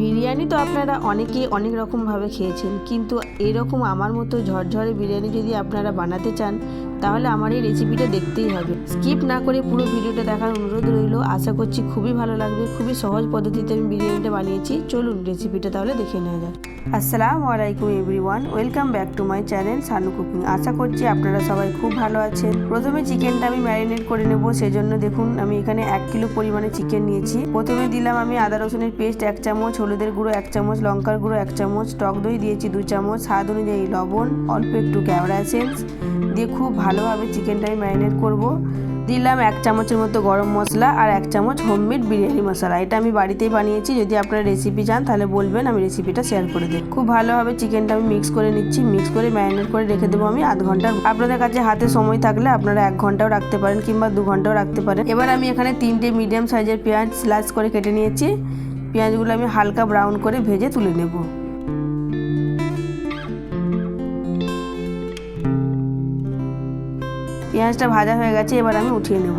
বিরিয়ানি তো আপনারা অনেকেই অনেক রকমভাবে খেয়েছেন কিন্তু এরকম আমার মতো ঝরঝরে বিরিয়ানি যদি আপনারা বানাতে চান তাহলে আমার এই রেসিপিটা দেখতেই হবে। স্কিপ না করে পুরো ভিডিওটা দেখার অনুরোধ রইল। আশা করছি খুবই ভালো লাগবে। খুবই সহজ পদ্ধতিতে আমি বিরিয়ানিটা বানিয়েছি। চলুন রেসিপিটা তাহলে দেখে নেওয়া যাক। আসসালামু আলাইকুম everyone welcome back to my channel Sanu cooking আশা করছি আপনারা সবাই খুব ভালো আছেন। প্রথমে চিকেনটা আমি ম্যারিনেট করে নেব। সেজন্য দেখুন আমি এখানে এক কিলো পরিমাণে চিকেন নিয়েছি। প্রথমে দিলাম আমি আদা রসুনের পেস্ট এক চামচ হলুদের গুঁড়ো এক চামচ, লঙ্কার গুঁড়ো এক চামচ, টক দই দিয়েছি দু চামচ, স্বাদ অনুযায়ী লবণ, অল্প একটু ক্যাওড়া এসেন্স দিয়ে খুব ভালোভাবে চিকেনটা আমি ম্যারিনেট করব। দিলাম এক চামচের মতো গরম মশলা আর এক চামচ হোমমেড বিরিয়ানি মশলা। এটা আমি বাড়িতেই বানিয়েছি, যদি আপনারা রেসিপি চান তাহলে বলবেন, আমি রেসিপিটা শেয়ার করে দেব। খুব ভালোভাবে চিকেনটা আমি মিক্স করে নিচ্ছি, মিক্স করে ম্যারিনেট করে রেখে দেবো আমি আধ ঘণ্টা আপনাদের কাছে হাতে সময় থাকলে আপনারা এক ঘন্টাও রাখতে পারেন কিংবা দু ঘন্টাও রাখতে পারেন। এবার আমি এখানে তিনটে মিডিয়াম সাইজের পেঁয়াজ স্লাইস করে কেটে নিয়েছি। পেঁয়াজগুলো আমি হালকা ব্রাউন করে ভেজে তুলে নেব। পেঁয়াজটা ভাজা হয়ে গেছে, এবার আমি উঠিয়ে নেব।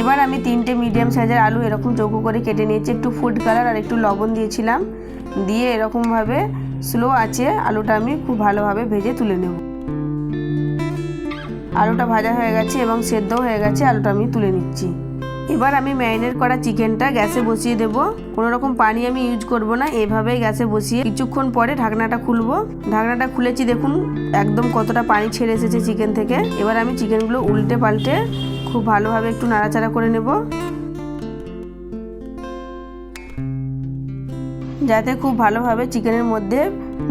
এবার আমি তিনটে মিডিয়াম সাইজের আলু এরকম চৌকো করে কেটে নিয়েছি, একটু ফুড কালার আর একটু লবণ দিয়েছিলাম। দিয়ে এরকমভাবে স্লো আছে আলুটা আমি খুব ভালোভাবে ভেজে তুলে নেব। আলুটা ভাজা হয়ে গেছে এবং সেদ্ধ হয়ে গেছে, আলুটা আমি তুলে নিচ্ছি। এবার আমি ম্যারিনেট করা চিকেনটা গ্যাসে বসিয়ে দেব। কোনো রকম পানি আমি ইউজ করব না, এভাবেই গ্যাসে বসিয়ে কিছুক্ষণ পরে ঢাকনাটা খুলবো। ঢাকনাটা খুলেছি দেখুন, একদম কতটা পানি ছেড়ে এসেছে চিকেন থেকে। এবার আমি চিকেনগুলো উল্টে পাল্টে খুব ভালোভাবে একটু নাড়াচাড়া করে নেব। যাতে খুব ভালোভাবে চিকেনের মধ্যে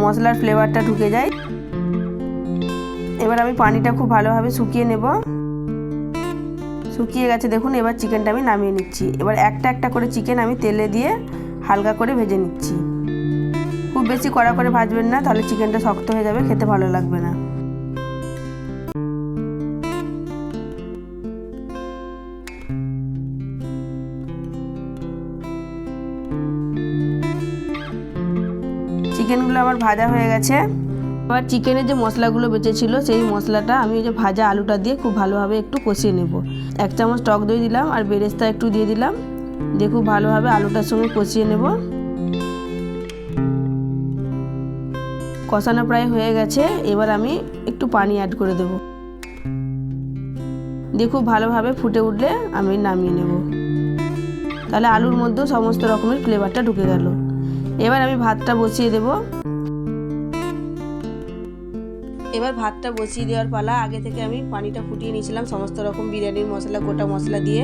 মশলার ফ্লেভারটা ঢুকে যায়। এবার আমি পানিটা খুব ভালোভাবে শুকিয়ে নেব। শুকিয়ে গেছে, দেখুন, এবার চিকেনটা আমি নামিয়ে নিচ্ছি। এবার একটা একটা করে চিকেন আমি তেলে দিয়ে হালকা করে ভেজে নিচ্ছি। খুব বেশি কড়া করে ভাজবেন না, তাহলে চিকেনটা শক্ত হয়ে যাবে, খেতে ভালো লাগবে না। চিকেনগুলো আমার ভাজা হয়ে গেছে। এবার চিকেনের যে মশলাগুলো বেঁচেছিল, সেই মশলাটা আমি ওই যে ভাজা আলুটা দিয়ে খুব ভালোভাবে একটু কষিয়ে নেব। এক চামচ টক দই দিলাম আর বেরেস্তা একটু দিয়ে দিলাম। দিয়ে খুব ভালোভাবে আলুটার সঙ্গে কষিয়ে নেব। কষানো প্রায় হয়ে গেছে, এবার আমি একটু পানি অ্যাড করে দেব। দিয়ে খুব ভালোভাবে ফুটে উঠলে আমি নামিয়ে নেব। তাহলে আলুর মধ্যেও সমস্ত রকমের ফ্লেভারটা ঢুকে গেল। এবার আমি ভাতটা বসিয়ে দেবো। এবার ভাতটা বসিয়ে দেওয়ার পালা। আগে থেকে আমি পানিটা ফুটিয়ে নিয়েছিলাম, সমস্ত রকম বিরিয়ানির মশলা, গোটা মশলা দিয়ে।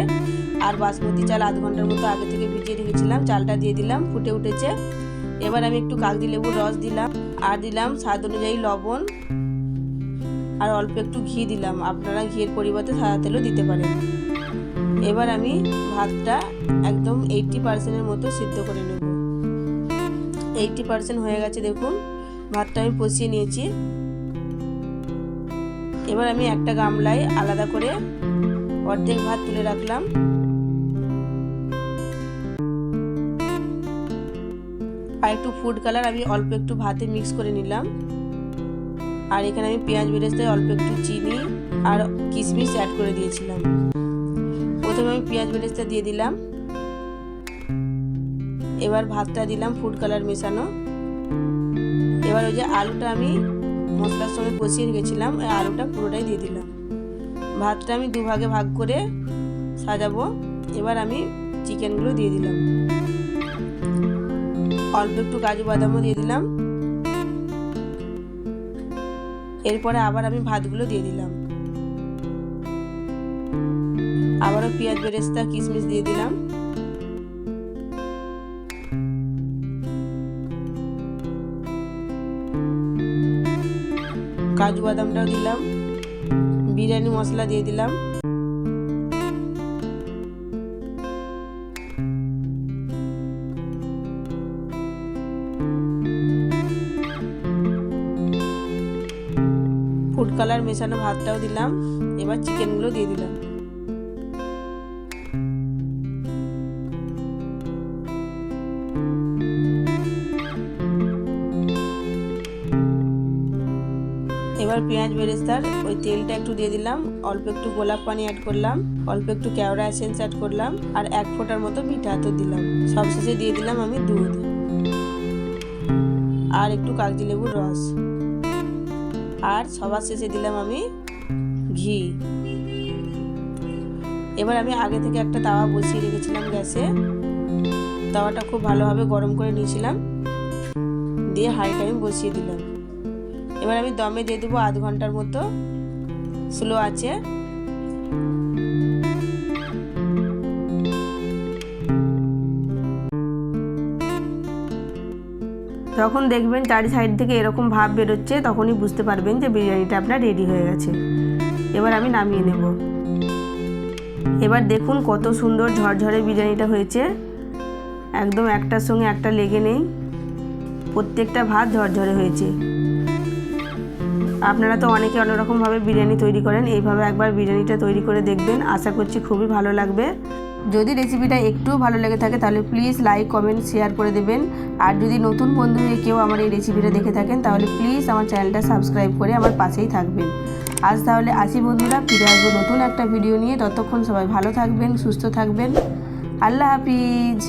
আর বাসমতি চাল আধ ঘণ্টার মতো আগে থেকে ভিজিয়ে রেখেছিলাম, চালটা দিয়ে দিলাম, ফুটে উঠেছে। এবার আমি একটু কাগজি লেবুর রস দিলাম, আর দিলাম স্বাদ অনুযায়ী লবণ। আর অল্প একটু ঘি দিলাম, আপনারা ঘিয়ের পরিবর্তে সাদা তেলও দিতে পারেন। এবার আমি ভাতটা একদম এইটটি পার্সেন্টের মতো সিদ্ধ করে নেব। এইটটি পার্সেন্ট হয়ে গেছে, দেখুন। ভাতটা আমি কষিয়ে নিয়েছি। এবার আমি একটা গামলায় আলাদা করে অর্ধেক ভাত তুলে রাখলাম। আর একটু ফুড কালার আমি অল্প একটু ভাতে মিক্স করে নিলাম। আর এখানে আমি পেঁয়াজ বেরেস্তায় অল্প একটু চিনি আর কিশমিশ অ্যাড করে দিয়েছিলাম। প্রথমে আমি পেঁয়াজ বেরেস্তা দিয়ে দিলাম। এবার ভাতটা দিলাম ফুড কালার মেশানো। এবার ওই যে আলুটা আমি মশলার সঙ্গে কষিয়ে রেখেছিলাম আলুটা পুরোটাই দিয়ে দিলাম। ভাতটা আমি দুভাগে ভাগ করে সাজাবো। এবার আমি চিকেনগুলো দিয়ে দিলাম। অল্প একটু কাজু বাদামও দিয়ে দিলাম। এরপরে আবার আমি ভাতগুলো দিয়ে দিলাম। আবারও পেঁয়াজ বেরেস্তা, কিশমিশ দিয়ে দিলাম। কাজু বাদামটাও দিলাম। বিরিয়ানি মশলা দিয়ে দিলাম। ফুড কালার মেশানো ভাতটাও দিলাম। এবার চিকেনগুলো দিয়ে দিলাম। এবার পেঁয়াজ বেরেস্তার ওই তেলটা একটু দিয়ে দিলাম। অল্প একটু গোলাপ পানি অ্যাড করলাম। অল্প একটু কেওড়া এসেন্স অ্যাড করলাম। আর এক ফোঁটার মতো মিঠা আতর দিলাম। সবশেষে দিয়ে দিলাম আমি দুধ। আর একটু কাগজি লেবুর রস। আর সবার শেষে দিলাম আমি ঘি। এবার আমি আগে থেকে একটা তাওয়া বসিয়ে রেখেছিলাম গ্যাসে। তাওয়াটা খুব ভালোভাবে গরম করে নিয়েছিলাম। দিয়ে হাঁড়িটা আমি বসিয়ে দিলাম। এবার আমি দমে দিয়ে দেবো আধ ঘণ্টার মতো। স্লো আছে। যখন দেখবেন চারি সাইড থেকে এরকম ভাব বেরোচ্ছে, তখনই বুঝতে পারবেন যে বিরিয়ানিটা আপনার রেডি হয়ে গেছে। এবার আমি নামিয়ে নেব। এবার দেখুন কত সুন্দর ঝরঝরে বিরিয়ানিটা হয়েছে। একদম একটার সঙ্গে একটা লেগে নেই। প্রত্যেকটা ভাত ঝরঝরে হয়েছে। আপনারা তো অনেকে অনেক রকমভাবে বিরিয়ানি তৈরি করেন এইভাবে একবার বিরিয়ানিটা তৈরি করে দেখবেন। আশা করছি খুবই ভালো লাগবে। যদি রেসিপিটা একটুও ভালো লেগে থাকে তাহলে প্লিজ লাইক কমেন্ট শেয়ার করে দেবেন। আর যদি নতুন বন্ধু হয়ে কেউ আমার এই রেসিপিটা দেখে থাকেন তাহলে প্লিজ আমার চ্যানেলটা সাবস্ক্রাইব করে আমার পাশেই থাকবেন। আজ তাহলে আসি বন্ধুরা ফিরে আসব নতুন একটা ভিডিও নিয়ে। ততক্ষণ সবাই ভালো থাকবেন সুস্থ থাকবেন। আল্লাহ হাফিজ।